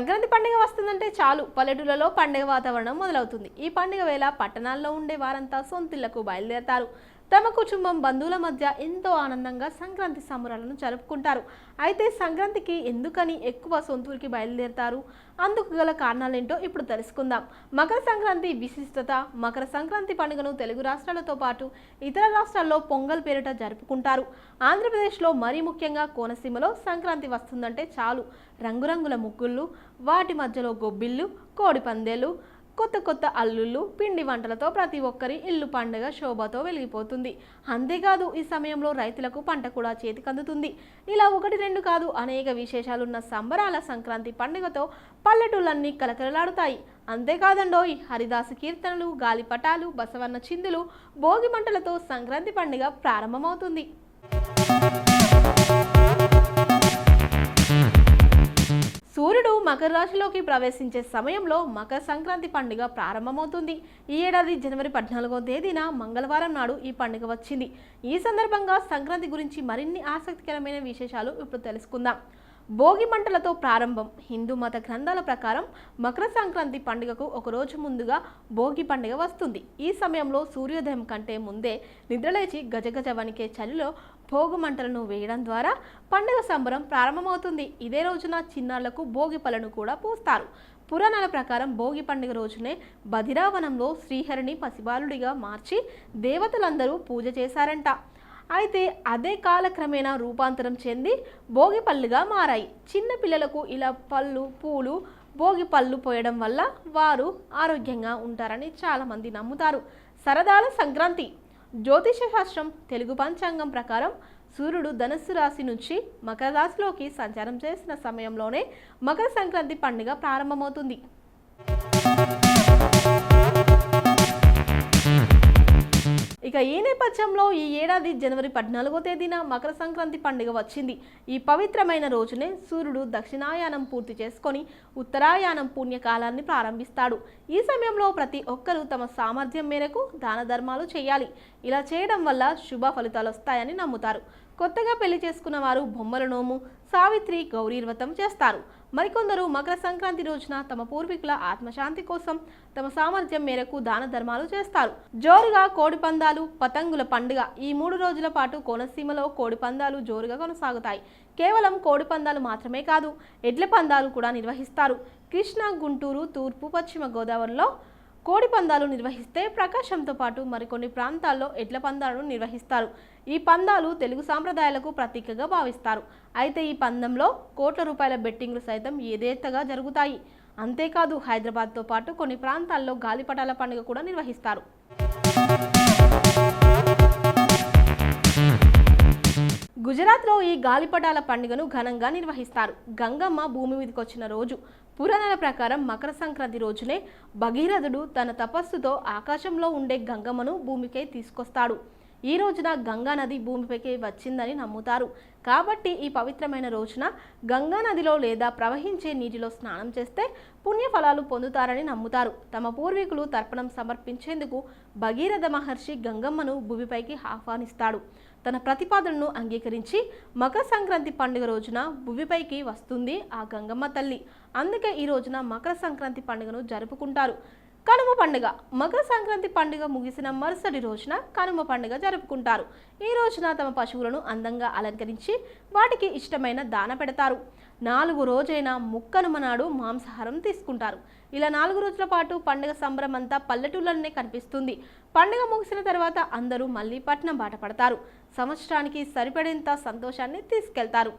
సంక్రాంతి పండుగ వస్తుందంటే చాలు. పల్లెటూళ్ళలో పండుగ వాతావరణం మొదలవుతుంది. ఈ పండుగ వేళ పట్టణాల్లో ఉండే వారంతా సొంతిళ్ళకు బయలుదేరతారు. తమ కుటుంబం బంధువుల మధ్య ఎంతో ఆనందంగా సంక్రాంతి సంబరాలను జరుపుకుంటారు. అయితే సంక్రాంతికి ఎందుకని ఎక్కువ సొంతూరికి బయలుదేరతారు? అందుకు గల కారణాలేంటో ఇప్పుడు తెలుసుకుందాం. మకర సంక్రాంతి విశిష్టత మకర సంక్రాంతి పండుగను తెలుగు రాష్ట్రాలతో పాటు ఇతర రాష్ట్రాల్లో పొంగల్ పేరిట జరుపుకుంటారు. ఆంధ్రప్రదేశ్లో మరీ ముఖ్యంగా కోనసీమలో సంక్రాంతి వస్తుందంటే చాలు. రంగురంగుల ముగ్గుళ్ళు వాటి మధ్యలో గొబ్బిళ్ళు కోడి పందేలు కొత్త కొత్త అల్లుళ్ళు పిండి వంటలతో ప్రతి ఒక్కరి ఇల్లు పండుగ శోభతో వెలిగిపోతుంది. అంతేకాదు ఈ సమయంలో రైతులకు పంట కూడా చేతికందుతుంది. ఇలా ఒకటి రెండు కాదు అనేక విశేషాలున్న సంబరాల సంక్రాంతి పండుగతో పల్లెటూళ్ళన్నీ కలకలలాడుతాయి. అంతేకాదండోయ్ హరిదాసు కీర్తనలు గాలిపటాలు బసవన్న చిందులు భోగి మంటలతో సంక్రాంతి పండుగ ప్రారంభమవుతుంది. సూర్యుడు మకర రాశిలోకి ప్రవేశించే సమయంలో మకర సంక్రాంతి పండుగ ప్రారంభమవుతుంది. ఈ ఏడాది జనవరి పద్నాలుగో తేదీన మంగళవారం నాడు ఈ పండుగ వచ్చింది. ఈ సందర్భంగా సంక్రాంతి గురించి మరిన్ని ఆసక్తికరమైన విశేషాలు ఇప్పుడు తెలుసుకుందాం. భోగి మంటలతో ప్రారంభం. హిందూ మత గ్రంథాల ప్రకారం మకర సంక్రాంతి పండుగకు ఒకరోజు ముందుగా భోగి పండుగ వస్తుంది. ఈ సమయంలో సూర్యోదయం కంటే ముందే నిద్రలేచి గజగజ వణికే చలిలో భోగి మంటలను వేయడం ద్వారా పండుగ సంబరం ప్రారంభమవుతుంది. ఇదే రోజున చిన్నారులకు భోగి పళ్ళను కూడా పూస్తారు. పురాణాల ప్రకారం భోగి పండుగ రోజునే బదిరావనంలో శ్రీహరిని పసిబాలుడిగా మార్చి దేవతలందరూ పూజ చేశారంట. అయితే అదే కాలక్రమేణా రూపాంతరం చెంది భోగి పళ్ళుగా మారాయి. చిన్న పిల్లలకు ఇలా పళ్ళు పూలు భోగి పళ్ళు పోయడం వల్ల వారు ఆరోగ్యంగా ఉంటారని చాలామంది నమ్ముతారు. సరదాల సంక్రాంతి జ్యోతిష శాస్త్రం తెలుగు పంచాంగం ప్రకారం సూర్యుడు ధనుస్సు రాశి నుంచి మకర రాశిలోకి సంచారం చేసిన సమయంలోనే మకర సంక్రాంతి పండుగ ప్రారంభమవుతుంది. ఇక ఈ నేపథ్యంలో ఈ ఏడాది జనవరి పద్నాలుగో తేదీన మకర సంక్రాంతి పండుగ వచ్చింది. ఈ పవిత్రమైన రోజునే సూర్యుడు దక్షిణాయానం పూర్తి చేసుకొని ఉత్తరాయానం పుణ్యకాలాన్ని ప్రారంభిస్తాడు. ఈ సమయంలో ప్రతి ఒక్కరూ తమ సామర్థ్యం మేరకు దాన ధర్మాలు చేయాలి. ఇలా చేయడం వల్ల శుభ ఫలితాలు వస్తాయని నమ్ముతారు. కొత్తగా పెళ్ళి చేసుకున్న వారు బొమ్మల నోము సావిత్రి గౌరీ వ్రతం చేస్తారు. మరికొందరు మకర సంక్రాంతి రోజున తమ పూర్వీకుల ఆత్మశాంతి కోసం తమ సామర్థ్యం మేరకు దాన ధర్మాలు చేస్తారు. జోరుగా కోడి పందాలు పతంగుల పండుగ ఈ మూడు రోజుల పాటు కోనసీమలో కోడి పందాలు జోరుగా కొనసాగుతాయి. కేవలం కోడి పందాలు మాత్రమే కాదు ఎడ్ల పందాలు కూడా నిర్వహిస్తారు. కృష్ణా గుంటూరు తూర్పు పశ్చిమ గోదావరిలో కోడి పందాలు నిర్వహిస్తే ప్రకాశంతో పాటు మరికొన్ని ప్రాంతాల్లో ఎడ్ల పందాలను నిర్వహిస్తారు. ఈ పందాలు తెలుగు సాంప్రదాయాలకు ప్రతీకగా భావిస్తారు. అయితే ఈ పందంలో కోట్ల రూపాయల బెట్టింగ్లు సైతం ఏదేత్తగా జరుగుతాయి. అంతేకాదు హైదరాబాద్తో పాటు కొన్ని ప్రాంతాల్లో గాలిపటాల పండుగ కూడా నిర్వహిస్తారు. గుజరాత్లో ఈ గాలిపటాల పండుగను ఘనంగా నిర్వహిస్తారు. గంగమ్మ భూమి మీదకి వచ్చిన రోజు పురాణాల ప్రకారం మకర సంక్రాంతి రోజునే భగీరథుడు తన తపస్సుతో ఆకాశంలో ఉండే గంగమ్మను భూమికై తీసుకొస్తాడు. ఈ రోజున గంగా నది భూమిపైకి వచ్చిందని నమ్ముతారు. కాబట్టి ఈ పవిత్రమైన రోజున గంగా నదిలో లేదా ప్రవహించే నీటిలో స్నానం చేస్తే పుణ్యఫలాలు పొందుతారని నమ్ముతారు. తమ పూర్వీకులు తర్పణం సమర్పించేందుకు భగీరథ మహర్షి గంగమ్మను భూమిపైకి ఆహ్వానిస్తాడు. తన ప్రతిపాదనను అంగీకరించి మకర సంక్రాంతి పండుగ రోజున భూమిపైకి వస్తుంది ఆ గంగమ్మ తల్లి. అందుకే ఈ రోజున మకర సంక్రాంతి పండుగను జరుపుకుంటారు. కనుమ పండుగ. మకర సంక్రాంతి పండుగ ముగిసిన మరుసటి రోజున కనుమ పండుగ జరుపుకుంటారు. ఈ రోజున తమ పశువులను అందంగా అలంకరించి వాటికి ఇష్టమైన దాన పెడతారు. నాలుగు రోజైన ముక్కనుమ నాడు మాంసాహారం తీసుకుంటారు. ఇలా నాలుగు రోజుల పాటు పండుగ సంబరం అంతా పల్లెటూళ్ళలోనే కనిపిస్తుంది. పండుగ ముగిసిన తర్వాత అందరూ మళ్ళీ పట్నం బాట పడతారు. సంవత్సరానికి సరిపడేంత సంతోషాన్ని తీసుకెళ్తారు.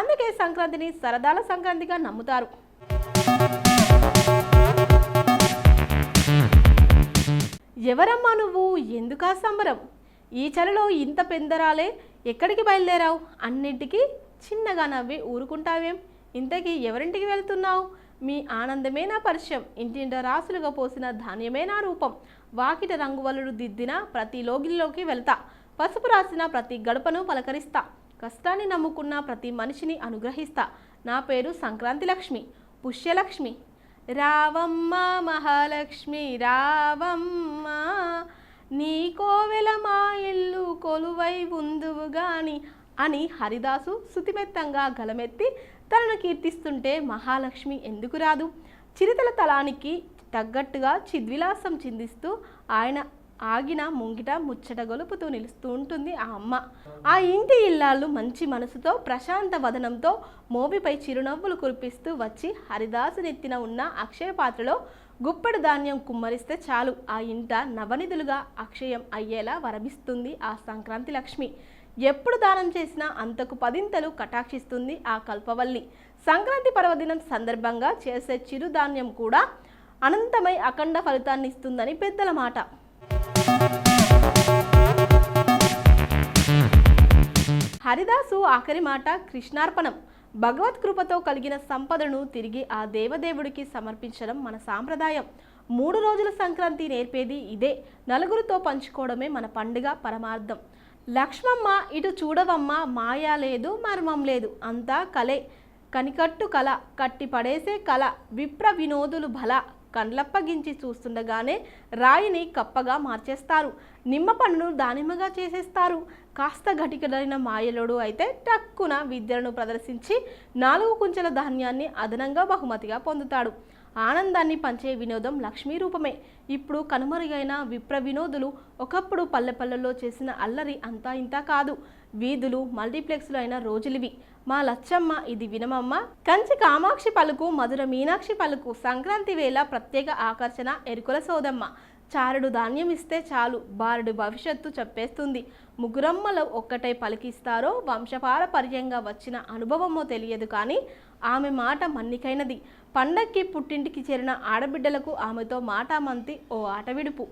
అందుకే సంక్రాంతిని సరదాల సంక్రాంతిగా నమ్ముతారు. ఎవరమ్మా నువ్వు? ఎందుకా సంబరం ఈ చలిలో ఇంత పెందరాలే ఎక్కడికి బయలుదేరావు? అన్నింటికి చిన్నగా నవ్వి ఊరుకుంటావేం? ఇంతకీ ఎవరింటికి వెళ్తున్నావు? మీ ఆనందమే నా పరిచయం. ఇంటింట రాసులుగా పోసిన ధాన్యమే నా రూపం. వాకిట రంగువలుడు దిద్దిన ప్రతి లోగిల్లోకి వెళ్తా. పసుపు రాసిన ప్రతి గడపను పలకరిస్తా. కష్టాన్ని నమ్ముకున్న ప్రతి మనిషిని అనుగ్రహిస్తా. నా పేరు సంక్రాంతి లక్ష్మి పుష్యలక్ష్మి. రావమ్మ మహాలక్ష్మి రావమ్మ నీ కోవెల మా ఇల్లు కొలువై ఉందువు గాని అని హరిదాసు శుతిమెత్తంగా గలమెత్తి తనను కీర్తిస్తుంటే మహాలక్ష్మి ఎందుకు రాదు? చిరుతల తలానికి తగ్గట్టుగా చిద్విలాసం చిందిస్తూ ఆయన ఆగిన ముంగిట ముచ్చట గొలుపుతూ నిలుస్తూ ఉంటుంది ఆ అమ్మ. ఆ ఇంటి ఇల్లాళ్ళు మంచి మనసుతో ప్రశాంత వదనంతో మోబిపై చిరునవ్వులు కురిపిస్తూ వచ్చి హరిదాసు నెత్తిన ఉన్న అక్షయ పాత్రలో గుప్పెడు ధాన్యం కుమ్మరిస్తే చాలు. ఆ ఇంట నవనిధులుగా అక్షయం అయ్యేలా వరభిస్తుంది ఆ సంక్రాంతి లక్ష్మి. ఎప్పుడు దానం చేసినా అంతకు పదింతలు కటాక్షిస్తుంది ఆ కల్పవల్లి. సంక్రాంతి పర్వదినం సందర్భంగా చేసే చిరుధాన్యం కూడా అనంతమై అఖండ ఫలితాన్ని ఇస్తుందని పెద్దల మాట. హరిదాసు ఆఖరి మాట కృష్ణార్పణం. భగవత్ కృపతో కలిగిన సంపదను తిరిగి ఆ దేవదేవుడికి సమర్పించడం మన సాంప్రదాయం. మూడు రోజుల సంక్రాంతి నేర్పేది ఇదే. నలుగురితో పంచుకోవడమే మన పండుగ పరమార్థం. లక్ష్మమ్మ ఇటు చూడవమ్మ మాయా లేదు మర్మం లేదు అంతా కలే. కనికట్టు కళ కట్టి పడేసే కళ విప్ర వినోదులు బల కండ్లప్పగించి చూస్తుండగానే రాయిని కప్పగా మార్చేస్తారు. నిమ్మ పండును దానిమ్మగా చేసేస్తారు. కాస్త గటికడైన మాయలోడు అయితే టక్కున విద్యను ప్రదర్శించి నాలుగు కుంచెల ధాన్యాన్ని అదనంగా బహుమతిగా పొందుతాడు. ఆనందాన్ని పంచే వినోదం లక్ష్మీ రూపమే. ఇప్పుడు కనుమరుగైన విప్ర వినోదులు ఒకప్పుడు పల్లె పల్లెల్లో చేసిన అల్లరి అంతా ఇంతా కాదు. వీధులు మల్టీప్లెక్స్లు అయిన రోజులివి. మా లచ్చమ్మ ఇది వినమమ్మ. కంచి కామాక్షి పలుకు మధుర మీనాక్షి పలుకు సంక్రాంతి వేళ ప్రత్యేక ఆకర్షణ ఎరుకుల సోదమ్మ. చారుడు ధాన్యం ఇస్తే చాలు బారుడు భవిష్యత్తు చెప్పేస్తుంది. ముగ్గురమ్మలు ఒక్కటై పలికిస్తారో వంశపారపర్యంగా వచ్చిన అనుభవమో తెలియదు కానీ ఆమె మాట మన్నికైనది. పండక్కి పుట్టింటికి చేరిన ఆడబిడ్డలకు ఆమెతో మాటామంతి ఓ ఆట విడుపు.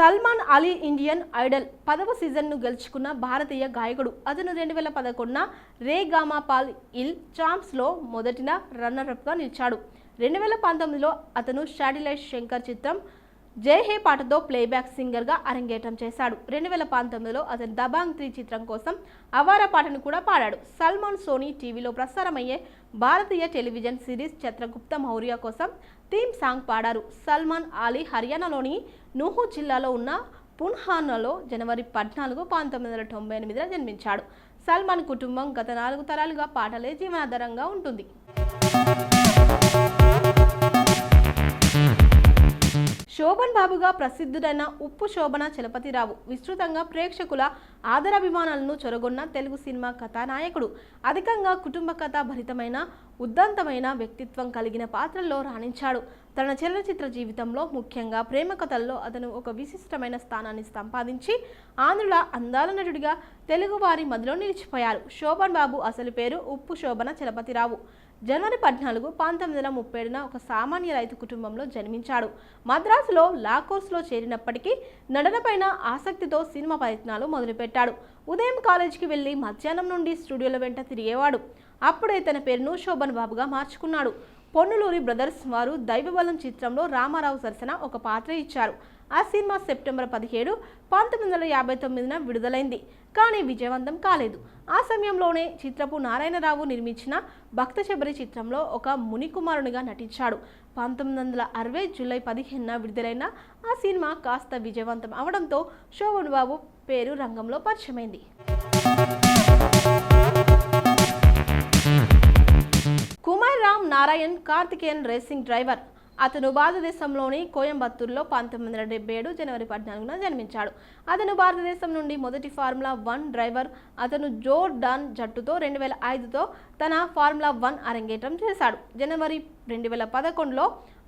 సల్మాన్ అలీ ఇండియన్ ఐడల్ పదవ సీజన్ను గెలుచుకున్న భారతీయ గాయకుడు. అతను రెండు వేల పదకొండున రే గామా పాల్ ఇల్ చాంప్స్లో మొదటిన రన్నర్అప్గా నిలిచాడు. రెండు వేల పంతొమ్మిదిలో అతను శాటిలైట్ శంకర్ చిత్రం జై హే పాటతో ప్లేబ్యాక్ సింగర్గా అరంగేటం చేశాడు. రెండు వేల పంతొమ్మిదిలో అతను దబాంగ్ త్రీ చిత్రం కోసం అవారా పాటను కూడా పాడాడు. సల్మాన్ సోనీ టీవీలో ప్రసారమయ్యే భారతీయ టెలివిజన్ సిరీస్ చత్రగుప్త మౌర్య కోసం థీమ్ సాంగ్ పాడారు. సల్మాన్ ఆలీ హర్యానాలోని నూహు జిల్లాలో ఉన్న పున్హానలో జనవరి పద్నాలుగు పంతొమ్మిది వందల తొంభై ఎనిమిదిలో జన్మించాడు. సల్మాన్ కుటుంబం గత నాలుగు తరాలుగా పాటలే జీవనాధారంగా ఉంటుంది. శోభన్ బాబుగా ప్రసిద్ధుడైన ఉప్పు శోభన చలపతిరావు విస్తృతంగా ప్రేక్షకుల ఆదరాభిమానాలను చొరగొన్న తెలుగు సినిమా కథానాయకుడు. అధికంగా కుటుంబ కథ భరితమైన ఉద్దంతమైన వ్యక్తిత్వం కలిగిన పాత్రల్లో రాణించాడు. తన చలనచిత్ర జీవితంలో ముఖ్యంగా ప్రేమ కథల్లో అతను ఒక విశిష్టమైన స్థానాన్ని సంపాదించి ఆంధ్రుల అందాల నటుడిగా తెలుగువారి మదిలో నిలిచిపోయారు. శోభన్ బాబు అసలు పేరు ఉప్పు శోభన చలపతిరావు. జనవరి పద్నాలుగు పంతొమ్మిది వందల ముప్పై ఏడున ఒక సామాన్య రైతు కుటుంబంలో జన్మించాడు. మద్రాసులో లా కోర్సులో చేరినప్పటికీ నటనపైన ఆసక్తితో సినిమా ప్రయత్నాలు మొదలుపెట్టాడు. ఉదయం కాలేజీకి వెళ్ళి మధ్యాహ్నం నుండి స్టూడియోల వెంట తిరిగేవాడు. అప్పుడే తన పేరును శోభన్ బాబుగా మార్చుకున్నాడు. పొన్నులూరి బ్రదర్స్ వారు దైవబలం చిత్రంలో రామారావు సరసన ఒక పాత్ర ఇచ్చారు. ఆ సినిమా సెప్టెంబర్ పదిహేడు పంతొమ్మిది వందల యాభై తొమ్మిదిన విడుదలైంది. కానీ విజయవంతం కాలేదు. ఆ సమయంలోనే చిత్రపు నారాయణరావు నిర్మించిన భక్త శబరి చిత్రంలో ఒక మునికుమారునిగా నటించాడు. పంతొమ్మిది వందల అరవై జూలై పదిహేనున విడుదలైన ఆ సినిమా కాస్త విజయవంతం అవడంతో శోభన్ బాబు పేరు రంగంలో పరిచయమైంది. Kumar Ram Narayan Karthikeyan racing driver. అతను భారతదేశంలోని కోయంబత్తూరులో పంతొమ్మిది వందల డెబ్బై ఏడు జనవరి పద్నాలుగున జన్మించాడు. అతను భారతదేశం నుండి మొదటి ఫార్ములా వన్ డ్రైవర్ అతను జో డాన్ జట్టుతో రెండు వేల ఐదుతో తన ఫార్ములా వన్ అరంగేట్రం చేశాడు. జనవరి రెండు వేల పదకొండులో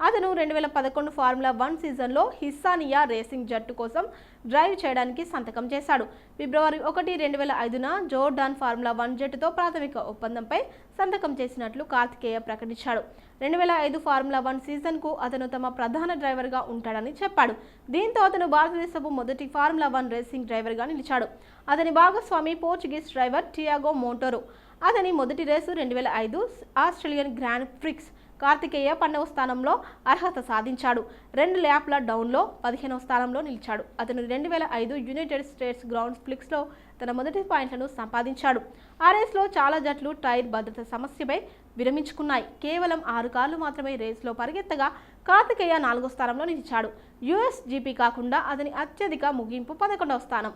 అతను రెండు వేల పదకొండు ఫార్ములా వన్ సీజన్లో హిస్సానియా రేసింగ్ జట్టు కోసం డ్రైవ్ చేయడానికి సంతకం చేశాడు. ఫిబ్రవరి ఒకటి రెండు వేల ఐదున జోర్డాన్ ఫార్ములా వన్ జట్టుతో ప్రాథమిక ఒప్పందంపై సంతకం చేసినట్లు కార్తికేయ ప్రకటించాడు. రెండు వేల ఐదు ఫార్ములా వన్ సీజన్కు అతను తమ ప్రధాన డ్రైవర్గా ఉంటాడని చెప్పాడు. దీంతో అతను భారతదేశపు మొదటి ఫార్ములా వన్ రేసింగ్ డ్రైవర్గా నిలిచాడు. అతని భాగస్వామి పోర్చుగీస్ డ్రైవర్ టియాగో మోటోరో. అతని మొదటి రేసు రెండు వేల ఐదు ఆస్ట్రేలియన్ గ్రాండ్ ప్రిక్స్. కార్తికేయ పన్నవ స్థానంలో అర్హత సాధించాడు. రెండు ల్యాప్ల డౌన్లో పదిహేనవ స్థానంలో నిలిచాడు. అతను రెండు వేల ఐదు యునైటెడ్ స్టేట్స్ గ్రౌండ్ ఫ్లిక్స్లో తన మొదటి పాయింట్లను సంపాదించాడు. ఆ రేస్లో చాలా జట్లు టైర్ భద్రత సమస్యపై విరమించుకున్నాయి. కేవలం ఆరు కార్లు మాత్రమే రేసులో పరిగెత్తగా కార్తికేయ నాలుగో స్థానంలో నిలిచాడు. యుఎస్జీపీ కాకుండా అతని అత్యధిక ముగింపు పదకొండవ స్థానం.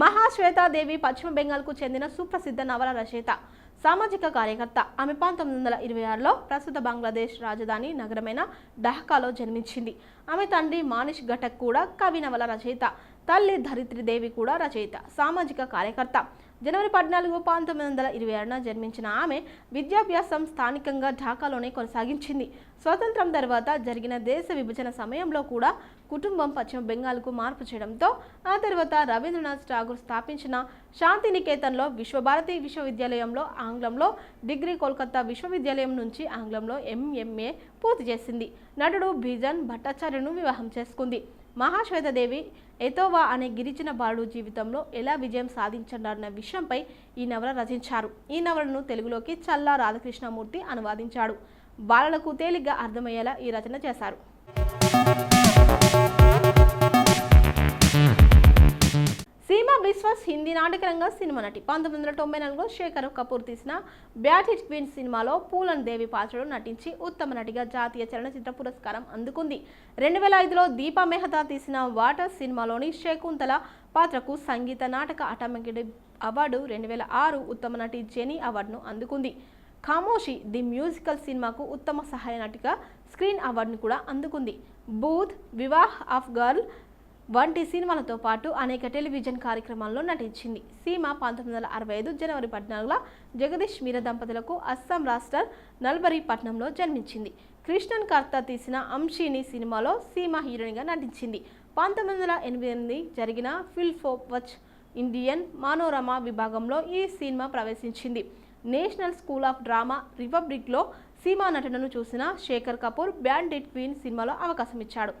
మహాశ్వేతాదేవి పశ్చిమ బెంగాల్కు చెందిన సుప్రసిద్ధ నవల రచయిత సామాజిక కార్యకర్త. ఆమె పంతొమ్మిది వందల ఇరవై ఆరులో ప్రస్తుత బంగ్లాదేశ్ రాజధాని నగరమైన ఢాకాలో జన్మించింది. ఆమె తండ్రి మానిష్ ఘటక్ కూడా కవి నవల రచయిత తల్లి ధరిత్రిదేవి కూడా రచయిత సామాజిక కార్యకర్త. జనవరి పద్నాలుగు పంతొమ్మిది వందల ఇరవై ఏడున జన్మించిన ఆమె విద్యాభ్యాసం స్థానికంగా ఢాకాలోనే కొనసాగించింది. స్వతంత్రం తర్వాత జరిగిన దేశ విభజన సమయంలో కూడా కుటుంబం పశ్చిమ బెంగాల్కు మార్పు చేయడంతో ఆ తర్వాత రవీంద్రనాథ్ ఠాగూర్ స్థాపించిన శాంతినికేతన్లో విశ్వభారతి విశ్వవిద్యాలయంలో ఆంగ్లంలో డిగ్రీ కోల్కతా విశ్వవిద్యాలయం నుంచి ఆంగ్లంలో ఎంఎంఏ పూర్తి చేసింది. నటుడు బీజన్ భట్టాచార్యను వివాహం చేసుకుంది. మహాశ్వేతదేవి ఎతోవా అనే గిరిజన బాలుడు జీవితంలో ఎలా విజయం సాధించారన్న విషయంపై ఈ నవల రచించారు. ఈ నవలను తెలుగులోకి చల్లా రాధాకృష్ణమూర్తి అనువాదించాడు. బాలలకు తేలిగ్గా అర్థమయ్యేలా ఈ రచన చేశారు. బిస్వాస్ హిందీ నాటకరంగ సినిమా నటి. పంతొమ్మిది వందల తొంభై నాలుగులో శేఖర్ కపూర్ తీసిన బ్యాట్ హిట్ క్వీన్ సినిమాలో పూలన్ దేవి పాత్రలో నటించి ఉత్తమ నటిగా జాతీయ చలనచిత్ర పురస్కారం అందుకుంది. రెండు వేల ఐదులో దీపా మెహతా తీసిన వాటర్ సినిమాలోని శకుంతల పాత్రకు సంగీత నాటక అకాడమీ అవార్డు రెండు వేల ఆరు ఉత్తమ నటి జెనీ అవార్డును అందుకుంది. ఖామోషి ది మ్యూజికల్ సినిమాకు ఉత్తమ సహాయ నటిగా స్క్రీన్ అవార్డును కూడా అందుకుంది. బూత్ వివాహ్ ఆఫ్ గర్ల్ వంటి సినిమాలతో పాటు అనేక టెలివిజన్ కార్యక్రమాల్లో నటించింది. సీమ పంతొమ్మిది వందల అరవై ఐదు జనవరి పద్నాలుగులో జగదీష్ మీర దంపతులకు అస్సాం రాష్ట్ర నల్బరీ పట్నంలో జన్మించింది. కృష్ణన్ కర్త తీసిన అంశీని సినిమాలో సీమ హీరోయిన్గా నటించింది. పంతొమ్మిది వందల ఎనభై ఎనిమిది జరిగిన ఫిల్ వచ్ ఇండియన్ మానోరమా విభాగంలో ఈ సినిమా ప్రవేశించింది. నేషనల్ స్కూల్ ఆఫ్ డ్రామా రిపబ్లిక్లో సీమా నటనను చూసిన శేఖర్ కపూర్ బ్యాండెడ్ క్వీన్ సినిమాలో అవకాశం ఇచ్చాడు